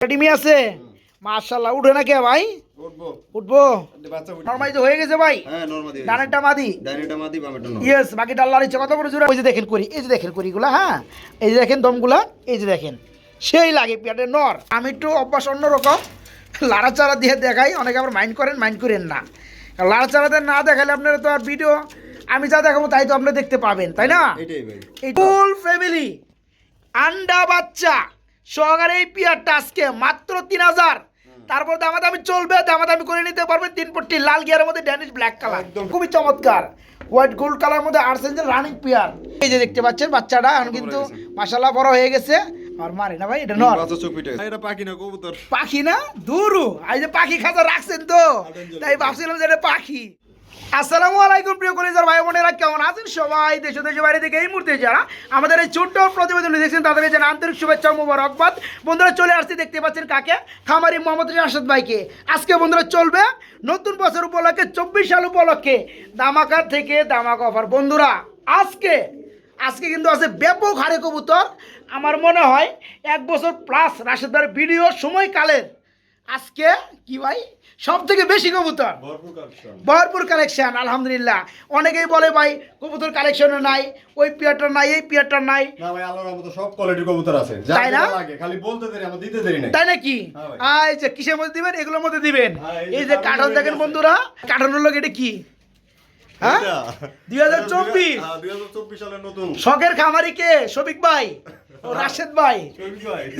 TIMI আছে? মাশাল্লাহ উঠে না কে ভাই? উঠবো। উঠবো? তো হয়ে গেছে ভাই। হ্যাঁ ডানেরটা মাদি? ডাইনেটা মাদি নর ইয়েস বাকি ডাল্লার ইচ্ছে। কত বড় জোড়া? ওই যে দেখেন করি এই যে দেখেন করিগুলা হ্যাঁ? এই যে দেখেন দমগুলা এই যে দেখেন। সেই লাগে পেটে নর। আমি একটু অভ্যাস অন্যরকম। লাড়াচাড়া দিয়ে দেখাই অনেকে আবার মাইন্ড করেন মাইন্ড করেন না। লাড়াচাড়াতে না দেখালে আপনারা তো আর ভিডিও আমি যা দেখাবো তাই তো আপনারা দেখতে পাবেন তাই না? ফুল ফ্যামিলি আন্ডা বাচ্চা। সহকারে এই পিয়ারটা আজকে মাত্র তিন হাজার। তারপর দামাদামি চলবে দামাদামি করে নিতে পারবেন তিন পট্টি লাল গিয়ারের মধ্যে ড্যানিশ ব্ল্যাক কালার একদম। খুবই চমৎকার। হোয়াইট গোল্ড কালার মধ্যে আর্সেঞ্জেল রানিং পিয়ার এই যে দেখতে পাচ্ছেন বাচ্চাটা এখন কিন্তু মাসাল্লাহ বড় হয়ে গেছে। আর মারে না ভাই এটা নর। এটা পাখি না কবুতর। পাখি না? দুরু। এই যে পাখি খাঁচা রাখছেন তো। তাই ভাবছিলাম যে এটা পাখি। আসসালামু আলাইকুম, প্রিয় কলেজার ভাই বোনেরা, কেমন আছেন সবাই? দেশ ও দেশের বাইরে থেকে এই মুহূর্তে যারা আমাদের এই ছোট্ট প্রতিবেদন দেখছেন, তাদের জানা আন্তরিক শুভেচ্ছা মুবারকবাদ। বন্ধুরা, চলে আসতে দেখতে পাচ্ছেন কাকে? খামারি মোহাম্মদ রাশাদ ভাইকে। আজকে বন্ধুরা, চলবে নতুন বছর উপলক্ষে, চব্বিশ সাল উপলক্ষে দামাকার থেকে দামাক অফার। বন্ধুরা, আজকে আজকে কিন্তু আছে ব্যাপক হারে কবুতর। আমার মনে হয় এক বছর প্লাস রাশেদ ভাইয়ের ভিডিও সময়কালের। আজকে কি ভাই? সব থেকে বেশি কবুতর? ভরপুর কালেকশন আলহামদুলিল্লাহ। অনেকেই বলে ভাই কবুতর কালেকশনও নাই ওই পিয়ারটা নাই এই পিয়ারটা নাই। না ভাই আল্লাহর রহমতে সব কোয়ালিটির কবুতর আছে। তাই না? খালি বলতে দেরি আমার দিতে দেরি নাই। তাই নাকি? হ্যাঁ। এই যে কিসের মধ্যে দিবেন? এগুলোর মধ্যে দিবেন। হ্যাঁ, এই যে কার্টুন দেখেন বন্ধুরা কার্টনের লোক এটা কি? হ্যাঁ? দুই হাজার চব্বিশ। হ্যাঁ, 2024 সালের নতুন। শখের খামারি কে? শফিক ভাই। রাশেদ ভাই।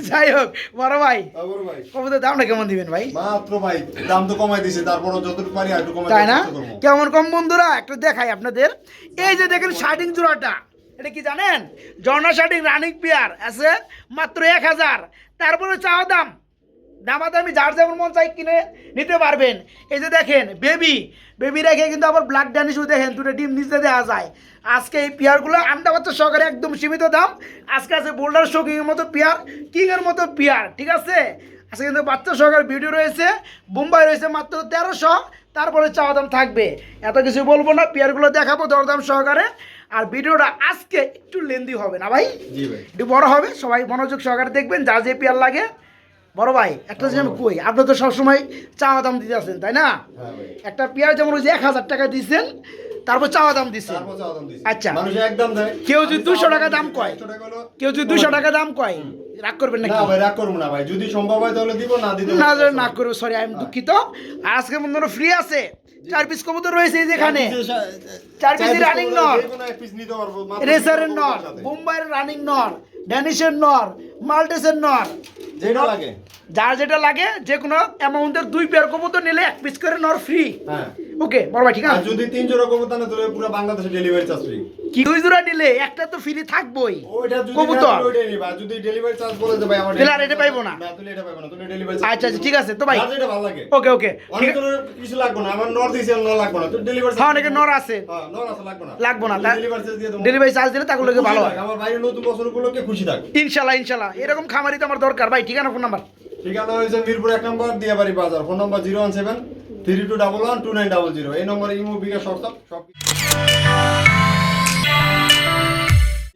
যাই হোক বড় ভাই। তারপর ভাই। কবুতর দামটা কেমন দিবেন ভাই? মাত্র ভাই দাম তো কমাই দিছে তারপরও যতটুকু পারি একটু কমাই তাই না। কেমন কম বন্ধুরা? একটু দেখাই আপনাদের। এই যে দেখেন শার্টিং জোড়াটা এটা কি জানেন? জর্না শার্টিং রানিং পেয়ার আছে মাত্র এক হাজার। তারপরে চাওয়া দাম। দামাদামি যার যেমন মন চাই কিনে নিতে পারবেন। এই যে দেখেন বেবি। বেবি রেখে কিন্তু আবার ব্ল্যাক ড্যানিশও দেখেন দুটো ডিম নিচে দেওয়া যায়। আজকে এই পেয়ারগুলো আন্ডা বাচ্চা সহকারে একদম সীমিত দাম। আজকে আছে বোল্ডার শো কিংয়ের মতো পেয়ার কিংয়ের মতো পেয়ার ঠিক আছে? আজকে কিন্তু বাচ্চা সহকারে ভিডিও রয়েছে বোম্বাই রয়েছে মাত্র তেরোশো তারপরে চাওয়া দাম থাকবে। এত কিছু বলব না পেয়ারগুলো দেখাবো দরদাম সহকারে। আর ভিডিওটা আজকে একটু লেন্দি হবে না ভাই? একটু বড় হবে সবাই মনোযোগ সহকারে দেখবেন যা যে পেয়ার লাগে। বড় ভাই একটা জিনিস আমি কই আপনি তো সবসময় চাওয়া দাম দিতে আছেন তাই না? হ্যাঁ একটা পেয়ার যেমন ওই যে এক হাজার টাকা দিচ্ছেন তারপর চাওয়া দাম দিছে। আচ্ছা। একদম কেউ যদি দুশো টাকা দাম কয়। 100 টাকা হলো, কেউ যদি দুশো টাকা দাম কয় রাগ করবেন না ভাই রাগ করব না ভাই। যদি সম্ভব হয় তাহলে দিব না দিব না না, করব সরি আমি দুঃখিত। আর আজকে বন্ধুরা ফ্রি আছে। চার পিস কবুতর রয়েছে যেখানে চার পিস রানিং নর রেসারের নর মুম্বাইয়ের রানিং নর ড্যানিশের নর মাল্টেসের নর। যেটা লাগে। যার যেটা লাগে যে কোনো অ্যামাউন্টের দুই পেয়ার কবুতর নিলে এক পিস করে নর ফ্রি হ্যাঁ। ওকে বড় ভাই ঠিক আছে? যদি তিন জোড়া কবুতর না তাহলে পুরো বাংলাদেশে ডেলিভারি চার্জ ফ্রি কি দুই জোড়া নিলে? একটা তো ফ্রি থাকবই। কবুতর। যদি ডেলিভারি চার্জ বলে ভাই আমার তাহলে আর এটা পাইবো না। না তাহলে এটা পাইবো না তুমি ডেলিভারি আচ্ছা আচ্ছা ঠিক আছে তো ভাই। যেটা ভালো লাগে। ওকে ওকে। ঠিক জনের কিছু লাগবে না আমার নর দিয়েছে নর লাগবে না। তো ডেলিভারি হ্যাঁ নর আছে। হ্যাঁ নর আছে লাগবে না। লাগবো না। ডেলিভারি চার্জ দিয়ে দেবো। ডেলিভারি চার্জ দিলে তাগুলো খুশি ভালো হয়। আমার বাইরে নতুন বছর উপলক্ষে খুশি থাক। ইনশাল্লাহ ইনশাল্লাহ। এরকম খামারি তো আমার দরকার। ভাই ঠিকানা ফোন নাম্বার ঠিকানা হয়েছে মিরপুর এক নম্বর দিয়াবাড়ি বাজার। Phone number zero one seven three two double one two nine double zero এই নম্বরে ইমো বিকাশ সব সব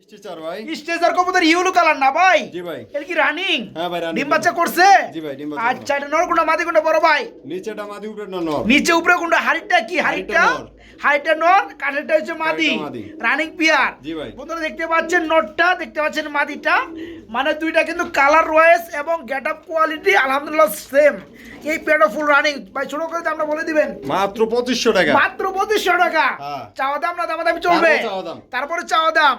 মিষ্টি ভাই? স্টেজার কবুতর ইউলো কালার না ভাই? জি ভাই। এর কি রানিং হ্যাঁ ভাই, running। ডিম বাচ্চা করছে? জি ভাই, ডিম বাচ্চা আচ্ছা এটা নর কোনটা মাদি কোনটা বড় ভাই? নিচেটা মাদি উপরে নর। নিচে উপরে কোনটা হাড়িটা কি? হাড়িটা হাড়িটা? নর। কাঠেরটা হচ্ছে মাদি। রানিং পিয়ার জি ভাই। বন্ধুরা দেখতে পাচ্ছেন নটটা দেখতে পাচ্ছেন মাদিটা? মানে দুইটা কিন্তু কালার রয়েস এবং গেট আপ কোয়ালিটি আলহামদুলিল্লাহ সেম এই পেয়ারটা ফুল রানিং ভাই ছোট করে দামটা বলে দিবেন। মাত্র পঁচিশশো টাকা। মাত্র পঁচিশশো টাকা। হ্যাঁ। চাওয়া দাম না দামা দামি চলবে? তারপরে চাওয়া দাম।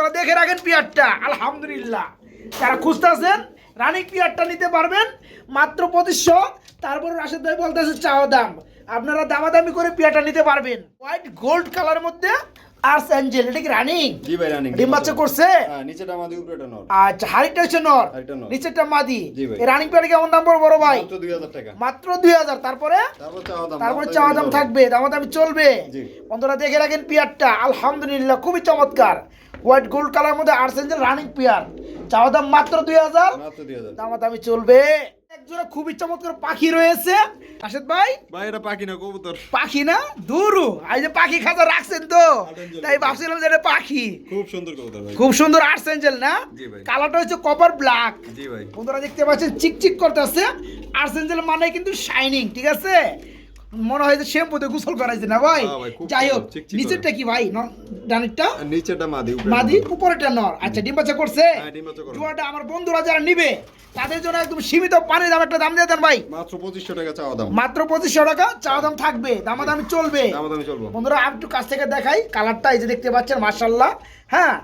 হ্যাঁ। দেখে রাখেন পিয়ারটা। আলহামদুলিল্লাহ। যারা খুঁজতেছেন রানিং পিয়ারটা নিতে পারবেন। মাত্র পঁচিশশো। তারপরে রাশেদ ভাই বলতেছে চাওয়া দাম। আপনারা দামাদামি করে পিয়ারটা নিতে পারবেন। হোয়াইট গোল্ড কালার মধ্যে অ্যাঞ্জেল। এটা কি রানিং? জি ভাই রানিং। ডিম বাচ্চা করছে? হ্যাঁ নিচেটা মাদি উপরেটা নর। আচ্ছা হাড়িটা হচ্ছে নর। নিচেরটা মাদি। এই রানিং পিয়ার কেমন দাম পড়বে বড় ভাই? মাত্র দুই হাজার টাকা। মাত্র দুই হাজার। তারপরে? তারপর চাওয়া দাম। থাকবে দামা দামি চলবে। বন্ধুরা দেখে রাখেন পিয়ারটা। আলহামদুলিল্লাহ খুবই চমৎকার। হোয়াইট গোল্ড কালার মধ্যে আর্সেঞ্জেল রানিং পিয়ার চাওয়া দাম মাত্র দুই হাজার। দুই দামি চলবে। একজোড়া খুবই চমৎকার পাখি রয়েছে। রাশেদ ভাই? ভাই এটা পাখি না কবুতর। পাখি না? দুরু। এই যে পাখি খাঁচা রাখছেন তো। তাই ভাবছিলাম যে এটা পাখি। খুব সুন্দর কবুতর ভাই। খুব সুন্দর আর্টস এঞ্জেল না। কালারটা হচ্ছে কপার ব্ল্যাক জি ভাই। বন্ধুরা দেখতে পাচ্ছেন চিকচিক করতেছে। আর্টস এঞ্জেল মানে কিন্তু শাইনিং ঠিক আছে? মনে হয় যে শ্যাম্পুতে গোসল করাইছে না ভাই? যাই হোক নিচেরটা কি ভাই? ডানেরটা? নিচেটা মাদি উপরে মাদি উপরেটা নর। আচ্ছা ডিম বাচ্চা করছে? হ্যাঁ। জুয়াটা আমার বন্ধুরা যারা নিবে তাদের জন্য একদম সীমিত পানির দাম একটা দাম দিয়ে দেন ভাই। মাত্র পঁচিশশো টাকা চাওয়া দাম। মাত্র পঁচিশশো টাকা চাওয়া দাম থাকবে দামাদামি চলবে। দামাদামি চলবো। বন্ধুরা আর একটু কাছ থেকে দেখাই কালারটা এই যে দেখতে পাচ্ছেন মার্শাল্লাহ হ্যাঁ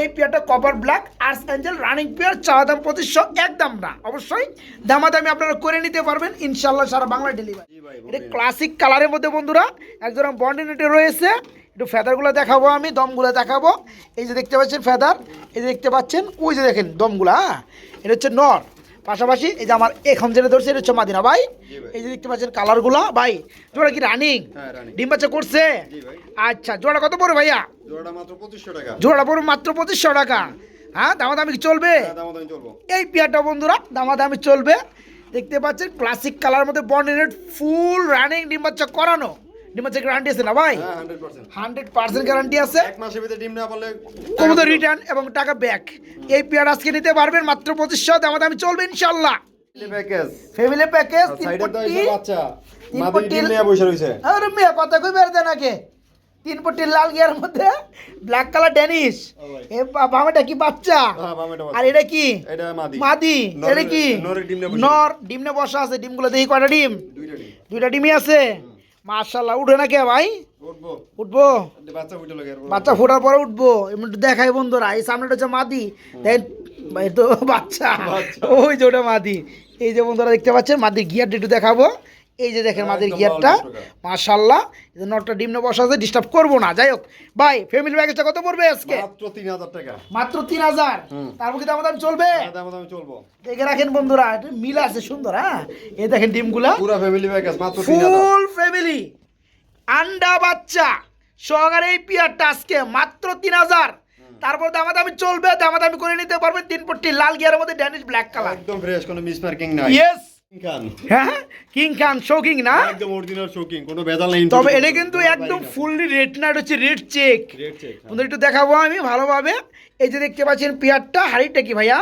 এই পেয়ারটা copper black arts angel running pair চাওয়া দাম পঁচিশশো একদম না। অবশ্যই দামাদামি আপনারা করে নিতে পারবেন ইনশাল্লাহ সারা বাংলা ডেলিভারি এটা ক্লাসিক কালারের মধ্যে বন্ধুরা একজন বন্ডিনেটে রয়েছে। একটু ফেদারগুলো দেখাবো আমি দমগুলো দেখাবো। এই যে দেখতে পাচ্ছেন ফেদার এই যে দেখতে পাচ্ছেন ওই যে দেখেন দমগুলো হ্যাঁ? এটা হচ্ছে নর। পাশাপাশি এই যে আমার এখন যেটা ধরছে এটা হচ্ছে মাদিনা ভাই। এই যে দেখতে পাচ্ছেন কালারগুলো ভাই জোড়া কি রানিং হ্যাঁ ডিম বাচ্চা করছে? আচ্ছা জোড়া কত পড়বে ভাইয়া? জোড়া পড়বে মাত্র পঁচিশশো টাকা। হ্যাঁ দামাদামি কি চলবে? হ্যাঁ এই পেয়ারটা বন্ধুরা দামাদামি চলবে। দেখতে পাচ্ছেন ক্লাসিক কালার মধ্যে বন্ডিনেট ফুল রানিং ডিম বাচ্চা করানো। ডিম বাচ্চা গ্যারান্টি আছে না ভাই? হান্ড্রেড পার্সেন্ট গ্যারান্টি আছে। এক মাসের ভিতরে ডিম না পারলে কবুতর রিটার্ন এবং টাকা ব্যাক এই পেয়ার আজকে নিতে পারবেন মাত্র পঁচিশশো দামাদামি চলবে ইনশাল্লাহ ফ্যামিলি প্যাকেজ বাচ্চা। কথা কই বের দেন আগে তিন পট্টির লাল গিয়ার মধ্যে ব্ল্যাক কালার ড্যানিশ এ বাবাটা কি বাচ্চা? হ্যাঁ আর এটা কি? এটা মাদি। মাদি। এটা কি। নর ডিমনে বসা আছে ডিমগুলো দেখি কয়টা ডিম। দুইটা ডিমই আছে। মার্শাল্লাহ উঠে না কে ভাই? উঠবো। উঠবো? বাচ্চা ফোটার পরে উঠবো। এমনি দেখাই বন্ধুরা এই সামনেটা হচ্ছে মাদি। ভাই তো বাচ্চা। বাচ্চা। ওই যে ওটা মাদি। এই যে বন্ধুরা দেখতে পাচ্ছেন মাদির গিয়ারটা একটু দেখাবো। এই যে দেখেন মাদির গিয়ারটা এই নটটা ডিমনে বসা আছে ডিস্টার্ব করব না। যাই হোক ভাই ফ্যামিলি প্যাকেজটা কত পড়বে আজকে? মাত্র তিন হাজার টাকা। মাত্র তিন হাজার। তারপর কি দাম দাম চলবে? হ্যাঁ চলবো। দেখে রাখেন বন্ধুরা মিল আছে সুন্দর হ্যাঁ? এই দেখেন ডিমগুলা। পুরো ফ্যামিলি প্যাকেজ মাত্র ফুল ফ্যামিলি আন্ডা বাচ্চা সহকারে এই পিয়ারটা আজকে মাত্র তিন হাজার। তারপর দামাদামি চলবে দামাদামি করে নিতে পারবেন। তিন পট্টি লাল গিয়ারের মধ্যে ড্যানিশ ব্ল্যাক কালার একদম ফ্রেশ কোনো মিস মার্কিং নাই। ইয়েস হ্যাঁ কিং খান শোকিং না? একদম অরিজিনাল শোকিং কোনো ভেজাল নেই তবে এটা কিন্তু একদম ফুললি রেড না হচ্ছে রেড চেক রেড চেক বন্ধু একটু দেখাবো আমি ভালোভাবে। এই যে দেখতে পাচ্ছেন পিয়ারটা হাড়িটা কি ভাইয়া?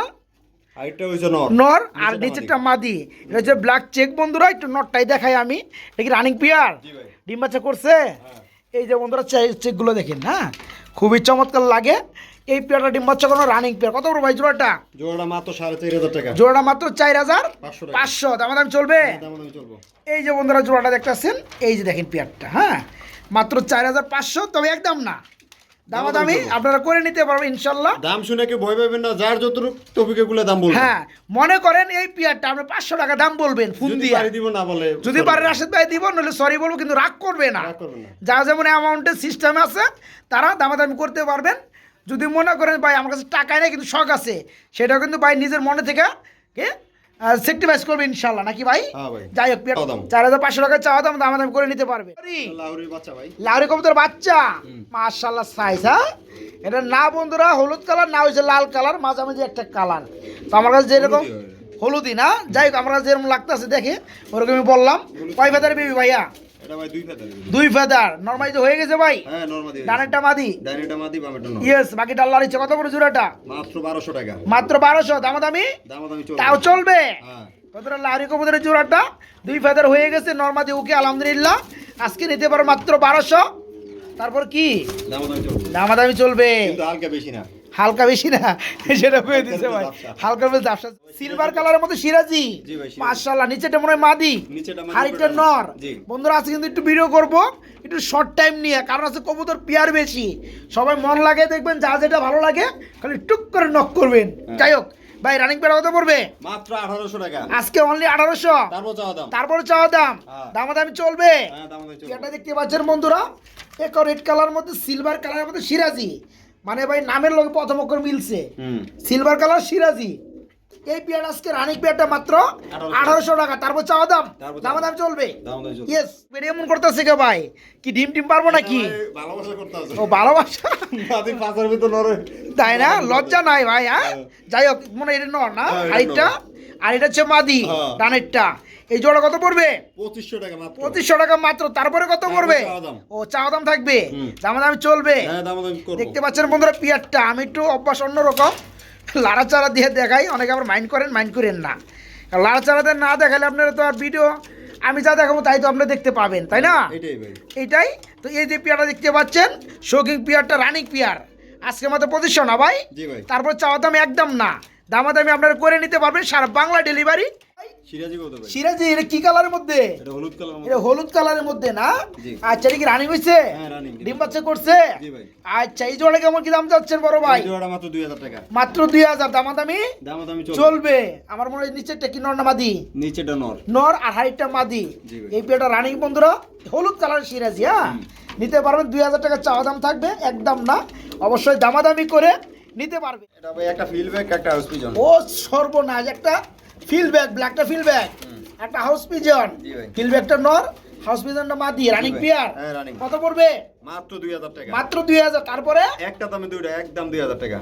নর। নর আর নিচেরটা মাদি। এটা হচ্ছে ব্ল্যাক চেক বন্ধুরা একটু নটটাই দেখাই আমি। এটা কি রানিং পিয়ার ডিম বাচ্চা করছে? এই যে বন্ধুরা চেকগুলো দেখেন হ্যাঁ? খুবই চমৎকার লাগে। এই পেয়ারটা ডিম বাচ্চা কোনো রানিং পেয়ার কত বড় ভাই জোড়াটা? জোড়াটা মাত্র সাড়ে চার হাজার টাকা। জোড়াটা মাত্র চার হাজার পাঁচশো টাকা। পাঁচশো। দাম দাম চলবে। এই যে বন্ধুরা জোড়াটা দেখতেছেন এই যে দেখেন পেয়ারটা হ্যাঁ? মাত্র চার হাজার পাঁচশো তবে একদম না। দামাদামি আপনারা করে নিতে পারবেন ইনশাল্লাহ। দাম শুনে কি ভয় পাবেন না যার যত টপিকে গুলো দাম বলবেন হ্যাঁ মনে করেন এই পেয়ারটা আপনি পাঁচশো টাকা দাম বলবেন ফোন যদি দিয়ে। পারি দিব না বলে যদি পারেন রাশেদ ভাই দিব নইলে সরি বলব কিন্তু রাগ করবে না। না। যা যেমন অ্যামাউন্টের সিস্টেম আছে তারা দামাদামি করতে পারবেন। যদি মনে করেন ভাই আমার কাছে টাকায় নেই কিন্তু শখ আছে সেটাও কিন্তু ভাই নিজের মনে থেকে কে? সেক্টিভাইজ করবে ইনশাল্লাহ নাকি ভাই? হ্যাঁ যাই হোক চার হাজার পাঁচশো টাকা চাওয়া দাম দামাদামি করে নিতে পারবে। ভাই। লাউরি কবুতর বাচ্চা? মার্শাল্লাহ সাইজ হ্যাঁ? এটা না বন্ধুরা হলুদ কালার না হয়েছে লাল কালার মাঝামাঝি একটা কালার। তো আমার কাছে যেরকম হলুদই হলুদি না যাই হোক আমার কাছে যেরকম লাগতেছে দেখে ওরকম আমি বললাম কয় ফেদার বিবি ভাইয়া? ভাই দুই ফেদার দুই তো হয়ে গেছে ভাই। হ্যাঁ নরমাদি ডানেরটা মাদি। ডাইনেটা মাদি বামেটা নর ইয়েস বাকিটা আল্লাহর ইচ্ছে। কত বড় জোড়াটা? মাত্র বারোশো টাকা। মাত্র বারোশো। দামাদামি? দামাদামি চলবে। তাও চলবে? হ্যাঁ। কতটা লাহরি কবুতরের জোড়াটা? দুই ফেদার হয়ে গেছে নর্মাদি ওকে আলহামদুলিল্লাহ। আজকে নিতে পারো মাত্র বারোশো। তারপর কি? দামাদামি চলবে। দামাদামি চলবে। কিন্তু হালকা বেশি না। হালকা বেশি না সেটা কয়ে দিছে ভাই। হালকা বেশ ব্যবসা সিলভার কালারের মধ্যে সিরাজি? জি ভাই, মাশাআল্লাহ নিচেটা মনে হয় মাদি। নিচেটা মাদি, হাড়িটা নর। বন্ধুরা আজকে কিন্তু একটু ভিডিও করব। একটু শর্ট টাইম নিয়ে কারণ আছে কবুতর পিয়ার বেশি। সবাই মন লাগে দেখবেন যা যেটা ভালো লাগে খালি টুক করে নক করবেন। হ্যাঁ। যাই হোক ভাই রানিং পেয়ার কত পড়বে? মাত্র আঠারোশো টাকা। আজকে অনলি আঠারোশো। তারপর চাওয়া দাম। তারপরে চাওয়া দাম। হ্যাঁ। দামাদামি চলবে। হ্যাঁ দামাদামি চলবে। পেয়ারটা দেখতে পাচ্ছেন বন্ধুরা। এক রেড কালার মধ্যে সিলভার কালারের মধ্যে সিরাজি। মানে ভাই নামের লোক প্রথম অক্ষর মিলছে। সিলভার কালার সিরাজি। এই পেয়ার আজকে রানিক পেয়ারটা মাত্র আঠারোশো টাকা। তারপর চাওয়া দাম? দাম দাম চলবে? ইয়েস এমন করতেছে কে ভাই? কি ডিম টিম পারব নাকি? ভালোবাসা ও ভালোবাসা? ভিতর তাই না? লজ্জা নাই ভাই হ্যাঁ? যাই হোক মনে হয় এটা নর না? হ্যাঁ, হাইটটা আর এটা হচ্ছে মাদি হ্যাঁ। ডানেরটা। এই জোড়া কত পড়বে? পঁচিশশো টাকা মাত্র। পঁচিশশো টাকা মাত্র। তারপরে কত পড়বে? ও চাওয়া দাম থাকবে? দামা দামি চলবে? হ্যাঁ দেখতে পাচ্ছেন বন্ধুরা পিয়ারটা। আমি একটু অভ্যাস অন্যরকম। লাড়াচাড়া দিয়ে দেখাই। অনেকে আবার মাইন্ড করেন মাইন্ড করেন না। লাড়াচাড়াতে না দেখালে আপনারা তো আর ভিডিও আমি যা দেখাবো তাই তো আপনারা দেখতে পাবেন তাই না? এটাই তো এই যে পেয়ারটা দেখতে পাচ্ছেন শৌখিন পেয়ারটা রানিং পেয়ার। আজকে মাত্র পঁচিশশো না ভাই? ভাই। তারপর চাওয়া দাম একদম না। দামাদামি আপনারা করে নিতে পারবেন সারা বাংলা ডেলিভারি সিরাজি এটা কি কালারের মধ্যে? এটা হলুদ কালারের মধ্যে। না? আচ্ছা কি রানিং হয়েছে হ্যাঁ, ডিম বাচ্চা করছে? আচ্ছা এই জোড়া কেমন কি দাম যাচ্ছেন বড় ভাই? মাত্র দুই হাজার টাকা। মাত্র দুই হাজার দামাদামি? চলবে। আমার মনে হয় নিচেরটা কি নর না মাদি? নিচেটা নর। নর আর হাইটটা মাদি। এই পেটা রানিং বন্ধুরা হলুদ কালার সিরাজি হ্যাঁ? নিতে পারবেন দুই হাজার টাকা চাওয়া দাম থাকবে একদম না। অবশ্যই দামাদামি করে নিতে পারবে। এটা ভাই একটা ফিল ব্যাগ একটা হাউস পিজন ও সর্বনাশ একটা ফিল ব্যাগ ব্ল্যাকটা ফিল ব্যাগ একটা হাউস পিজন ফিল ব্যাগটা নর হাউস পিজনটা মাদি রানিং পিয়ার হ্যাঁ, কত পড়বে? মাত্র দুই হাজার টাকা। মাত্র দুই হাজার তারপরে? একটা দামে দুইটা একদম দুই হাজার টাকা।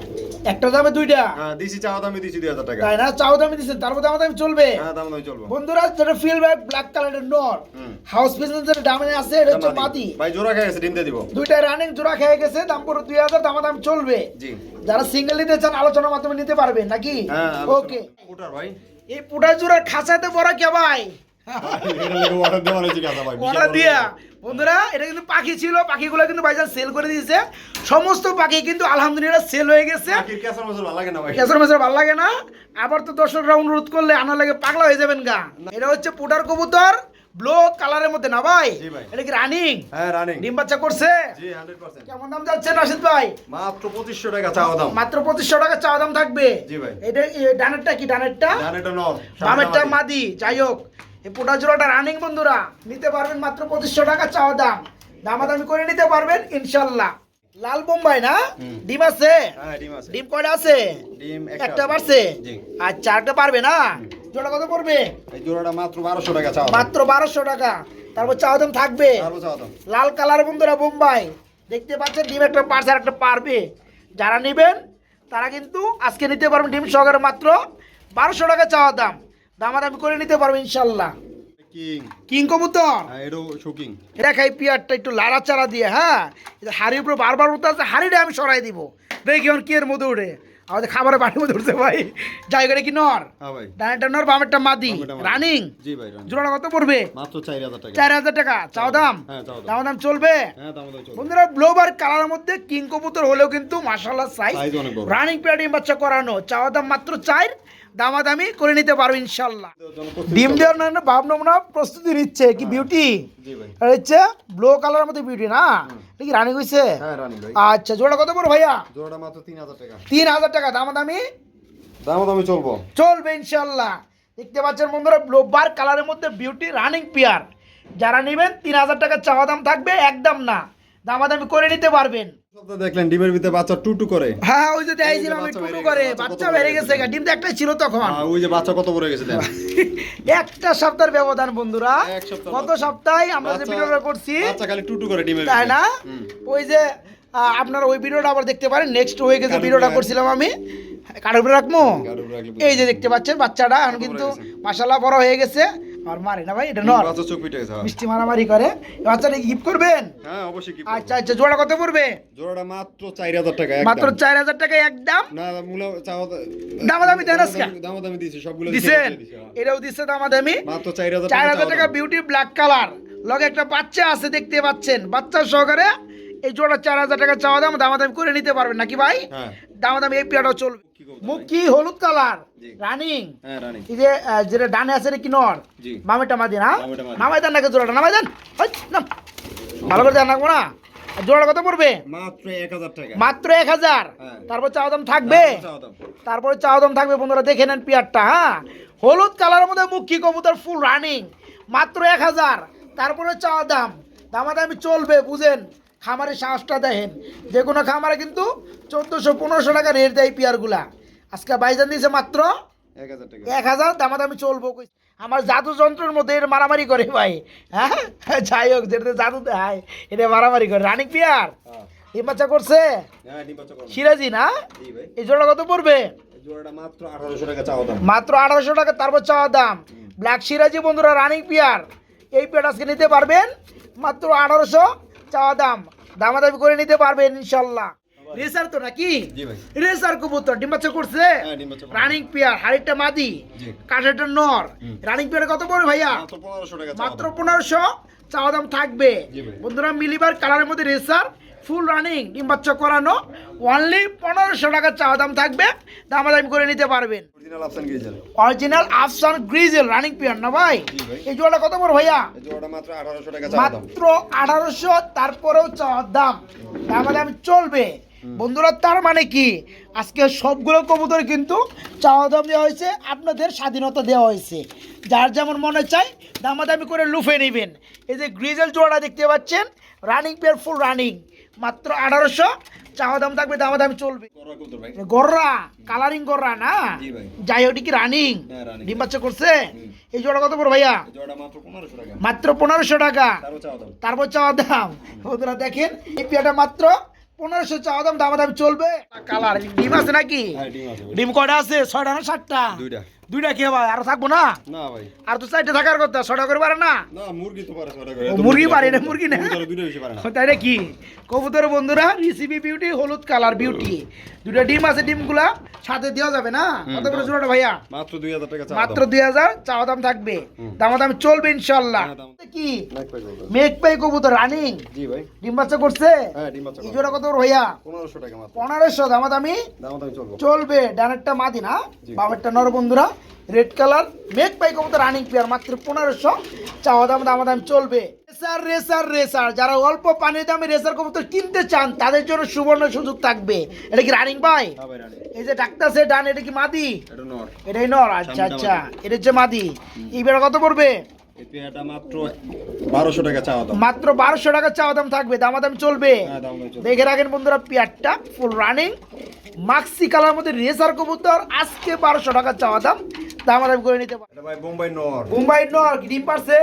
একটা দামে দুইটা? হ্যাঁ দিছি চাওয়া দামে দিছি দুই হাজার টাকা। তাই না? চাও দামে দিচ্ছে তারপর দামে দামে চলবে? হ্যাঁ দাম দামি চলবো। বন্ধুরা যেটা ফিল ব্যাগ ব্ল্যাক কালারের নর। হাউস পিজন যেটা দামে আছে এটা হচ্ছে মাদি ভাই জোড়া খেয়ে গেছে ডিম দিয়ে দিব। দুইটা রানিং জোড়া খেয়ে গেছে দাম পুরো দুই হাজার দাম দাম চলবে। জি। যারা সিঙ্গেল নিতে চান আলোচনার মাধ্যমে নিতে পারবেন নাকি? হ্যাঁ ওকে ওটার ভাই। এই পুটা জোড়া খাঁচাতে বড় কে ভাই? বন্ধুরা এটা কিন্তু পাখি ছিল। পাখিগুলো কিন্তু ভাইজান সেল করে দিয়েছে। সমস্ত পাখি কিন্তু আলহামদুলিল্লাহ সেল হয়ে গেছে। কেসর মেসর ভালো লাগে না আবার তো দর্শকরা অনুরোধ করলে আনা লাগে পাগলা হয়ে যাবেন গা। এটা হচ্ছে পুটার কবুতর ব্লু কালারের মধ্যে না ভাই? এটা কি রানিং হ্যাঁ রানিং ডিম বাচ্চা করছে? জি হান্ড্রেড পার্সেন্ট কেমন দাম যাচ্ছে রাশিদ ভাই? মাত্র পঁচিশশো টাকা চাওয়া দাম। মাত্র পঁচিশশো টাকা চাওয়া দাম থাকবে। জি ভাই। এটা ডানেরটা কি ডানেরটা? জান এটা নর বামেরটা মাদি। যাই হোক এই পোটা জোড়াটা রানিং বন্ধুরা নিতে পারবেন মাত্র পঁচিশশো টাকা চাওয়া দাম। দামাদামি করে নিতে পারবেন ইনশাল্লাহ। লাল বোম্বাই না? ডিম আছে? হ্যাঁ ডিম আছে। কয়টা আছে? ডিম একটা পারছে? আচ্ছা একটা পারবে না? জোড়া কত পড়বে? এই জোড়াটা মাত্র বারোশো টাকা চাওয়া মাত্র বারোশো টাকা। তারপর চাওয়া দাম থাকবে? আরও লাল কালার বন্ধুরা বোম্বাই। দেখতে পাচ্ছেন ডিম একটা পারছে আর একটা পারবে। যারা নেবেন তারা কিন্তু আজকে নিতে পারবেন ডিম সহকারে মাত্র বারোশো টাকা চাওয়া দাম। দামাদামি করে নিতে পারবেন ইনশাল্লাহ কিং কবুতর? হ্যাঁ এটা খাই পিয়ারটা একটু লাড়াচাড়া দিয়ে হ্যাঁ? হাড়ির উপরে বারবার উঠতে আছে হাড়িটা আমি সরাই দিব। দেখি কি এর মধ্যে উঠে। আমাদের খাবারের বাড়ির মধ্যে উঠছে ভাই। জায়গাটা কি নর? হ্যাঁ ডানেরটা নর বামেরটা মাদি। রানিং জোড়া কত পড়বে? চার হাজার টাকা। চার চাও দাম? হ্যাঁ দাম। দাম চলবে? হ্যাঁ বন্ধুরা ব্লোবার কালারের মধ্যে কিং কবুতর হলেও কিন্তু মার্শাল্লাহ সাইজ। রানিং প্যাডিং বাচ্চা করানো। চাওয়া দাম মাত্র চার দামাদামি করে নিতে পারো ইনশাল্লাহ। ডিম দেওয়ার না ভাব নমুনা প্রস্তুতি নিচ্ছে কি বিউটি আর হচ্ছে ব্লু কালারের মধ্যে বিউটি না? এটা কি রানিং হয়েছে হ্যাঁ আচ্ছা জোড়া কত পড়ো ভাইয়া? জোড়াটা মাত্র তিন হাজার টাকা। তিন হাজার টাকা দামাদামি? দাম দামি চলবো। চলবে ইনশাল্লাহ। দেখতে পাচ্ছেন বন্ধুরা ব্লোবার কালারের মধ্যে বিউটি রানিং পেয়ার যারা নেবেন তিন হাজার টাকা চাওয়া দাম থাকবে একদম না। দামাদামি করে নিতে পারবেন। দেখলেন ডিমের ভিতরে বাচ্চা টুটু করে। হ্যাঁ হ্যাঁ, ওই যে দেখাইছিলাম আমি টুটু করে বাচ্চা বেড়ে গেছে। ডিম তো একটাই ছিল তখন। ওই যে বাচ্চা কত বড় গেছে একটা সপ্তাহের ব্যবধান বন্ধুরা। গত সপ্তাহে আমরা যে ভিডিওটা করছি বাচ্চা খালি টুটু করে ডিমের তাই না? ওই যে আপনারা ওই ভিডিওটা আবার দেখতে পারেন নেক্সট হয়ে গেছে ভিডিওটা করছিলাম আমি। কাঠের উপরে রাখব। এই যে দেখতে পাচ্ছেন বাচ্চাটা এখন কিন্তু হয়ে। মাসাল্লাহ বড় হয়ে গেছে। আর মারে না ভাই এটা নর। বাচ্চা চোখ পিটে গেছে হ্যাঁ। মিষ্টি মারামারি করে। বাচ্চাটা গিফট করবেন? হ্যাঁ অবশ্যই কি আচ্ছা আচ্ছা জোড়া কত পড়বে? জোড়াটা মাত্র চার হাজার টাকা একদম। চার হাজার টাকা একদম? না মূলা চাওয়া দামাদামি দেন আজকে। দামাদামি দিয়েছি সবগুলো দিছেন? হ্যাঁ। এটাও দিচ্ছে দামাদামি? মাত্র চার হাজার চার হাজার টাকা বিউটি ব্ল্যাক কালার লগে একটা বাচ্চা আছে দেখতে পাচ্ছেন। বাচ্চা সহকারে এই জোড়া চার হাজার টাকা চাওয়া দাম দামাদামি করে নিতে পারবেন নাকি ভাই? হ্যাঁ। দামাদামি এই পিয়াটাও চলবে। হলুদ কালার। রানিং। হ্যাঁ এই যে যেটা ডানে আছে রে কি নর? জি। মামেটা নামাই দেন নাকি জোড়াটা? নামাই দেন। ভালো করে দেন রাখব না? জোড়া কত পড়বে? মাত্র এক হাজার হ্যাঁ। তারপর চাওয়া দাম থাকবে? তারপরে চাওয়া দাম থাকবে বন্ধুরা দেখে নেন পিয়ারটা হ্যাঁ? হলুদ কালারের মধ্যে মুখী কবুতর? Full running. মাত্র এক হাজার। তারপরে চাওয়া দাম। দামাদামি চলবে বুঝেন? খামারের সাহসটা দেখেন। যে কোনো খামারে কিন্তু চোদ্দোশো পনেরোশো টাকা রেট দেয় পিয়ারগুলা। আজকে বাইজান দিয়েছে মাত্র এক হাজার দামাদামি চলবো আমার জাদু যন্ত্রের মধ্যে এর মারামারি করে ভাই। হ্যাঁ? যাই হোক যেটাতে জাদু দেয় এটা মারামারি করে। Running pair? হ্যাঁ। ডিম বাচ্চা করছে? হ্যাঁ। সিরাজি না? এই জোড়া কত পড়বে? মাত্র আঠারোশো টাকা মাত্র আঠারোশো টাকা তারপর চাওয়া দাম। ব্ল্যাক সিরাজি বন্ধুরা রানিং পিয়ার। এই পেয়ার আজকে নিতে পারবেন মাত্র আঠারোশো। চাওয়া দাম দামাদামি করে নিতে পারবেন ইনশাল্লাহ। রেসার তো নাকি? রেসার কবুতর করছে? হ্যাঁ, ডিম বাচ্চা করে। রানিং পেয়ার হাড়িটা মাদি। কাঠেরটা নর। রানিং পেয়ার কত পড়ে ভাইয়া? মাত্র। পনেরোশো চাওয়া দাম। থাকবে। বন্ধুরা মিলিবার কালারের মধ্যে রেসার। ফুল রানিং ডিম বাচ্চা করানো অনলি পনেরোশো টাকার চাওয়া দাম থাকবে দামাদামি করে নিতে পারবেন। অরিজিনাল আফসান গ্রিজেল রানিং পিয়ার না ভাই? এই জোড়াটা কত বড় ভাইয়া? মাত্র আঠারোশো তারপরেও চাওয়ার দাম। দামাদামি চলবে। বন্ধুরা তার মানে কি? আজকে সবগুলো কবুতর কিন্তু চাওয়া দাম দেওয়া হয়েছে আপনাদের স্বাধীনতা দেওয়া হয়েছে। যার যেমন মনে চায় দামাদামি করে লুফে নেবেন। এই যে গ্রিজেল জোড়া দেখতে পাচ্ছেন রানিং পেয়ার ফুল রানিং মাত্র আঠারোশো। চাওয়া দাম থাকবে চলবে। করোয়া কবুতর ভাই। গররা কালারিং গররা না? যাই হোক কি রানিং হ্যাঁ, ডিম বাচ্চা করছে? এই জোড়া কত বড় ভাইয়া? মাত্র পনেরোশো টাকা। মাত্র পনেরোশো টাকা। তারও চাওয়া দাম তারপর চাওয়া দাম বন্ধুরা দেখেন এই পেয়ারটা মাত্র পনেরোশো চাওয়া দাম দামা দাম চলবে। কালার ডিম আছে নাকি? হ্যাঁ ডিম আছে ভাই। ডিম কয়টা আছে? ছয়টা না সাতটা? দুইটা। দুইটা কি ভাই আর থাকব না? না ভাই। আর তো চারটে থাকার কথা ছটা করে পারে না? না মুরগি তো পারে ছয়টা ও, মুরগি পারে না, মুরগি না। দুইটা বেশি পারে না। তাই নাকি? কবুতর বন্ধুরা রিসিপি বিউটি হলুদ কালার বিউটি দুটা ডিম আছে ডিমগুলা সাথে দেওয়া যাবে না? কত করে জোড়াটা ভাইয়া? মাত্র দুই হাজার টাকা মাত্র দাম। দুই হাজার চাওয়া দাম থাকবে। দামা দাম চলবে ইনশাল্লাহ। কি নাক পাই কবুতর। মেঘ পাই কবুতর রানিং জি ভাই। ডিম বাচ্চা করছে? হ্যাঁ ডিম বাচ্চা এই জোড়া কত করে ভাইয়া? পনেরোশো টাকা মাত্র। পনেরোশো দামা দামি দাম দামি চলবো। চলবে ডানেরটা মাদি না। বামেরটা নর বন্ধুরা। রেড কালার মেঘ পাই কবুতর রানিং পেয়ার মাত্র পনেরোশো। চাওয়া দাম দামা দাম চলবে। রেসার রেসার রেসার যারা অল্প পানির দামে রেসার কবুতর কিনতে চান তাদের জন্য সুবর্ণ সুযোগ থাকবে। এটা কি রানিং ভাই হ্যাঁ রানি এই যে ডাক্তার সে ডান এটা কি মাদি? এটাই নর আচ্ছা আচ্ছা এটা হচ্ছে মাদি। এই বেড়া কত পড়বে? মাত্র বারোশো টাকা চাওয়া দাম। থাকবে দামাদাম হ্যাঁ দাম চলবে। দেখে রাখেন বন্ধুরা পেয়ারটা ফুল রানিং মাক্সি কালার মধ্যে রেসার কবুতর আজকে বারোশো টাকা চাওয়া দাম। দামাদাম করে নিতে পারে ভাই বোম্বাই নর। মুম্বাই নর কি ডিম পারছে?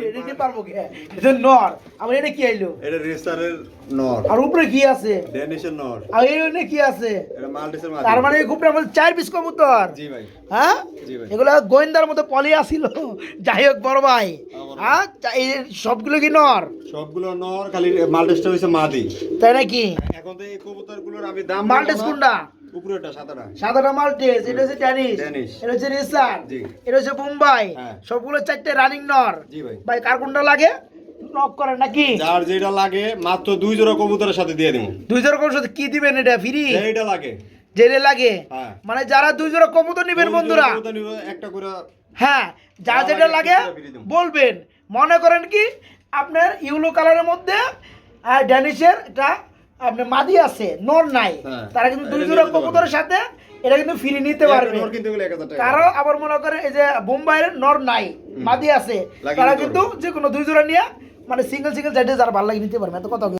এটা ডিম পারব কে? এটা নর আবার এটা কি আইলো? এটা নর। আর উপরে কি আছে? ডেনিশের নর। আর এই ওখানে কি আছে? এটা মাল্টিসের তার মানে খুবটার মধ্যে চার পিস কবুতর। জি ভাই। হ্যাঁ? জি ভাই। এগুলো গোয়েন্দার মতো পলি আসিল যাই হোক বড় ভাই। হ্যাঁ চা- এই সবগুলো কি নর? সবগুলো নর খালি মাল্টিসটা হইছে মাদি। তাই নাকি? এখন তো এই কবুতরগুলোর আমি দাম মাল্টেস কোনটা? উপরেটা সাদাটা। সাদাটা মাল্টেস এটা হচ্ছে ড্যানিশ। ড্যানিশ। এটা হচ্ছে রেসার এটা হচ্ছে মুম্বাই। হ্যাঁ। সবগুলো চারটে রানিং নর। জি ভাই। ভাই কার কোনটা লাগে? নক করে নাকি? যার যেটা লাগে মাত্র দুই জোড়া কবুতরের সাথে দিয়ে দিব। দুই জোড়া কবুতর সাথে কি দিবেন এটা ফ্রি যেটা লাগে। জেনে লাগে? হ্যাঁ। মানে যারা দুই জোড়া কবুতর নিবেন বন্ধুরা। একটা করে হ্যাঁ যা যেটা লাগে। বলবেন। মনে করেন কি আপনার ইউলো কালারের মধ্যে আর ড্যানিশের এটা আপনার মাদি আছে নর নাই। হ্যাঁ। তারা কিন্তু দুই জোড়া কবুতরের সাথে এটা কিন্তু ফিরে নিতে পারবে। কারও আবার মনে করে এই যে বোম্বাইয়ের নর নাই মাদি আছে তারা কিন্তু যে কোনো দুই জোড়া নিয়ে মানে সিঙ্গেল সিঙ্গেল চাইতে যারা ভালো লাগে নিতে পারবে। এত কথা